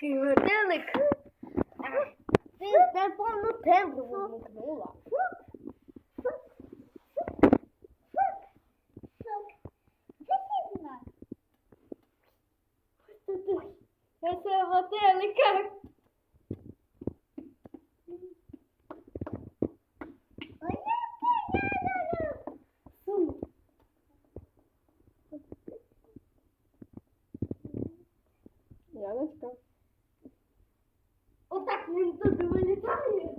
такий метелик. Ти на повну темряву вмикнула. Це метелика. Яночка. Він туди вилітає.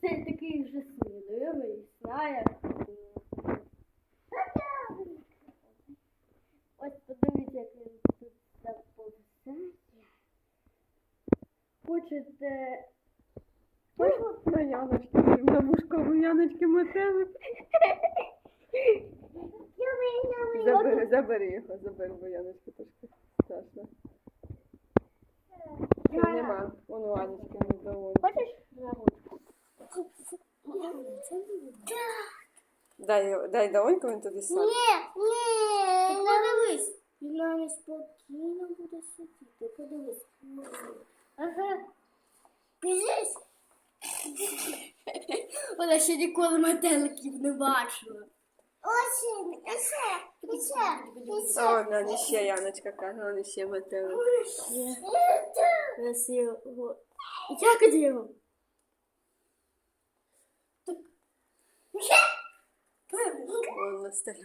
Це такий вже сміливий, знає. Ось подивіться, як він тут заповзає. Хочете. На Яночки, на вушко у Яночки метелик. Забери, забери його, забери, бо Яночки трошки страшно. Нема. Вон у Анечки не доволі. Хочеш на ручку? Дай, дай долоньку, він туди сам. ні. Ти подивись. Він навіть спокійно буде сидіти. Подивись. Ага. Підись. Вона ще ніколи метеликів не бачила. Очень, еще, еще, еще. О, на ще Яночка каже, он ще метелик. Красиво. Як його? Вон на столі.